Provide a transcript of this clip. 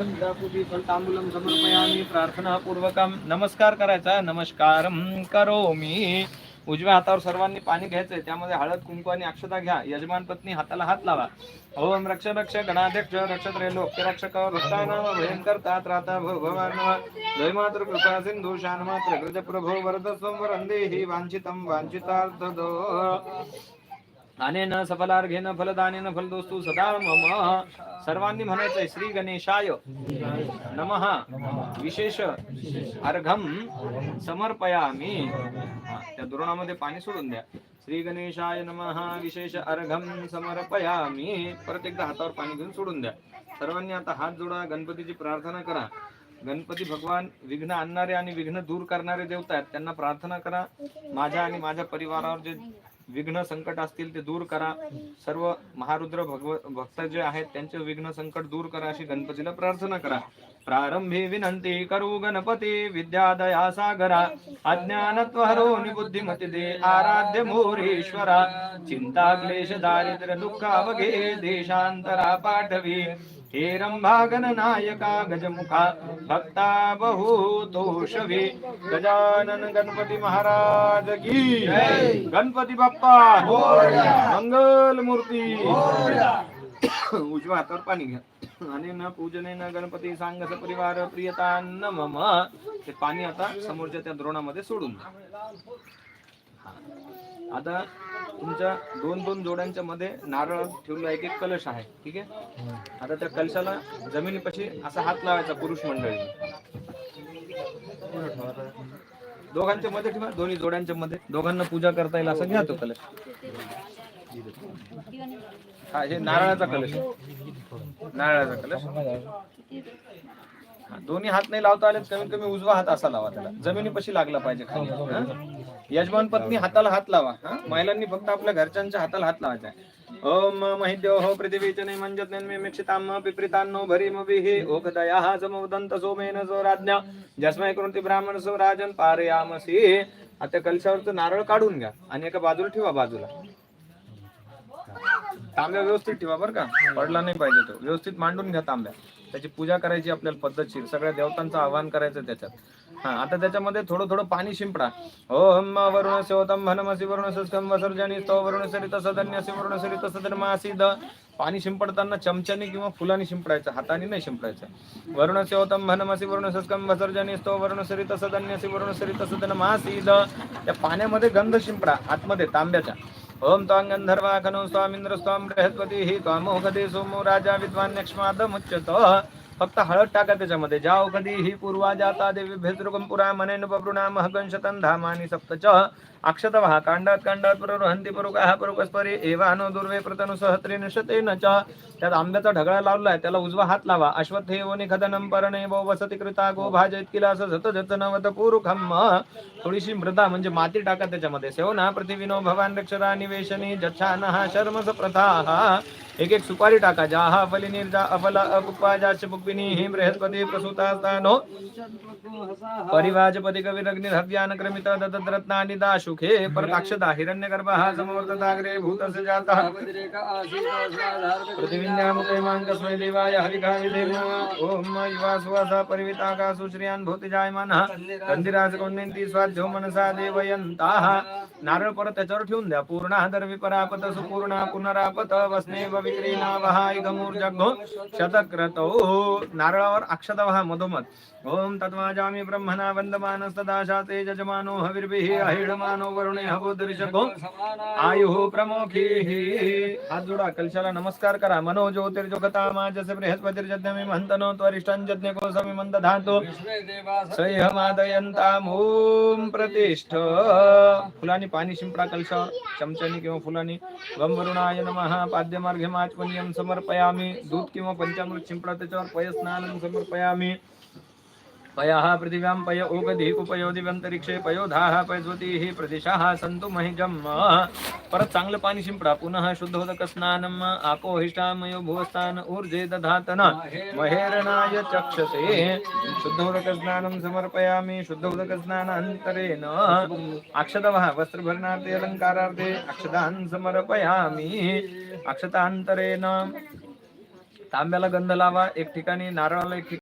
समर्पयामी. प्रार्थनापूर्वकम नमस्कार करायचा नमस्कार करो मी उजव्या हातावर सर्वांनी पाणी घ्यायचंय. त्यामध्ये हळद कुंकू आणि अक्षता घ्या. यजमान पत्नी हाताला हात लावा. ओम रक्ष रक्ष गणाध्यक्ष रक्षत्रे लोक रक्षक भक्तानाम भयंकर तात राता भगवान जय मात्र कृपा सिंधू शान मात्र गज प्रभो वरद संवरंदे हि वांछितम वांछितार्थ अनेन सफलार्घेन फलदानेन फलदोस्तु सदा मम सर्वांनी म्हणायचंय श्री गणेशाय नमः. विशेष अर्घम समर्पयामी. त्या धोरणामध्ये पाणी सोडून द्या. श्री गणेशाय नमः. विशेष अर्घम समर्पयामी. परत एकदा हातावर पाणी घेऊन सोडून द्या. सर्वांनी आता हात जोडा गणपतीची प्रार्थना करा. गणपती भगवान विघ्न आणणारे आणि विघ्न दूर करणारे देवता आहेत त्यांना प्रार्थना करा. माझ्या आणि माझ्या परिवारावर जे विघ्न संकट असतील ते दूर करा. सर्व महारुद्र भगव भक्त जे आहेत त्यांचे विघ्न संकट दूर करा अशी गणपतीला प्रार्थना करा. प्रारंभी विनंती करू गणपती विद्यादया सागरा. अज्ञानत्वहरो बुद्धिमती दे आराध्य मोरेश्वरा. चिंता क्लेश दारिद्र्य दुःख अवघे देशांतरा पाठवी. नायका गजमुखा भक्ता बहुतोषवी गजानन गणपती महाराज की गणपती बाप्पा मंगल मूर्ती उजव्या हातावर पाणी घ्या. आणि न पूजने न गणपती सांगस परिवार प्रियता न मम ते पाणी आता समोरच्या त्या द्रोणामध्ये सोडून द्या. हा. आता तुमच्या दोन दोन जोड्यांच्या मध्ये नारळ ठेवला एक एक कलश आहे ठीक आहे? आता त्या कलशाला जमिनीपाशी असा हात लावायचा पुरुष मंडळी. दोघांच्या मध्ये ठेवा दोन्ही जोड्यांच्या मध्ये. दोघांना पूजा करता येईल असं घ्या तो कलश. हा हे नारळाचा कलश. नारळाचा कलश. दोन्ही हात नाही लावता आले कमीत कमी उजवा हात असा लावा त्याला. जमिनीपाशी लागला पाहिजे खाली. हा? यजमान पत्नी हाताला हात लावा. हा? महिलांनी फक्त आपल्या घरच्यांच्या हाताला हात लावायचा आहे. ओम महिद्यो हो पृथ्वीच नैमंजत निमिक्षिताम पिप्रितान्नो भरीम विहि ओखदया समवदंत सोमेन सो राज्ञा जस्मै कृती ब्राह्मण सो राजन पारयामसी। आता कलशावरचं नारळ काढून घ्या आणि एका बाजूला ठेवा बाजूला. तांब्या व्यवस्थित ठेवा बरं का? पडला नाही पाहिजे तो. व्यवस्थित मांडून घ्या तांब्या. त्याची पूजा करायची आपल्याला पद्धतशीर सगळ्या देवतांचं आवाहन करायचं त्याच्यात. हा आता त्याच्यामध्ये थोडं थोडं पाणी शिंपडा. ओम वरुण सेवतम हनमसी वरुण सस्कम वसर्जनी स्तो वरुण सरित सदन्यसी वरुण सरित सदन्मासी द पाणी शिंपडताना चमच्याने किंवा फुलाने शिंपडायचं हाताने नाही शिंपडायचं. वरुण सेवतम भनमसी वरुण सस्कम वसर्जनी स्तो वरुण सरित सदन्यसी वरुण सरित सदन्मासी द त्या पाण्यामध्ये गंध शिंपडा आतमध्ये तांब्याच्या ओम त्वां गंधर्वा खनो स्वाम बृहस्पती ही त्वामो सोमो राजा विद्वान्यक्ष्मादमुच्यत फक्त हळद टाका त्याच्यामध्ये. जाओ कधी ही पूर्वा जाता देवी भेद्रुकम पुरा मनेन बभृणाम हगंशतन धामानि सप्तच. वहा कांडात कांडात प्ररोहंती परुकाः परुकस्परी एवानो दुर्वे प्रतनु सहत्रेन न च. त्यात आंब्याचा ढगळा लावलाय त्याला उजवा हात लावा. अश्वत्थे ओनि खदनम परणे वो वसति कृता गो भाज इतकिला असं झत झत नवत पुरुखम थोडीशी मृदा म्हणजे माती टाका त्याच्यामध्ये. सेवना पृथ्वीनो भवान रक्षरा निवेशनी जच्छानः शर्मस प्रथा. एक एक सुपारी टाका. जाहा फली निर्जा अफला अपुपा जा पुक्विनी हि बृहस्पती प्रसूता स्थानो परिवाजपती कविरग्नि हव्यान क्रमित दाशुखे परत हिरण्यगर्भः समवर्तताग्रे भूतस्य जातः। पृथिवीन्यामुखैमाङ्कस्मै देवाय हरिकाविधेर्न ॐ युवा सुवासा परिविताकासु श्रियान् भूतिजायमानः। कंदिराज कौन्यन्ति स्वाध्यो मनसा देवयन्ताः। नारळ परत त्याच्यावर ठेवून द्या पूर्णा दर्वी सुपूर्णा पुनरापत वस्नेव विक्रीना वहाय गमूर्जग्गो शतक्रतौ। नारळावर अक्षता वहा मधोमध ओम तत्वाजामी ब्रह्मणा वंदमान सदा शाते जजमानो हविर्भिः अहिडमानो वरुणे हवोदरिशको आयुः प्रमुखीः। हात जोडा कलशाला नमस्कार करा। मनो ज्योतिर्जगता माजस बृहस्पतिर्जज्ञमी मंतनो त्वरिष्ठं जज्ञको समिमंद धातु सह्यमादयन्ताम ओम प्रतिष्ठ। फुलानी पाणी शिंपडा कलशावर चमच्यानी किंवा फुलानी। गंभरुणाय नमः। पाद्यमार्घ्यमाच पुण्यम समर्पयामी। दूध किंवा पंचामृत शिंपडा त्याच्यावर स्नानं समर्पयामि पयः पृथिव्यां पय ओगधी उपयो पयोधाः पयस्वतीः प्रदिशाः सन्तु महिजम्। परत चांगलं पाणी शिंपडा पुनः शुद्धोदक स्नानम् आपोहिष्टामयो ऊर्जे दधातन महेरणाय चक्षसे। शुद्धोदक स्नानं समर्पयामि शुद्धोदक स्नानान्तरेण अक्षतवः वस्त्रभरणार्थे अलङ्कारार्थे अक्षतान् समर्पयामि। अक्षतान्तरेण तांब्याला गंध लावा एक ठिकाणी नारळाला एक ठिकाणी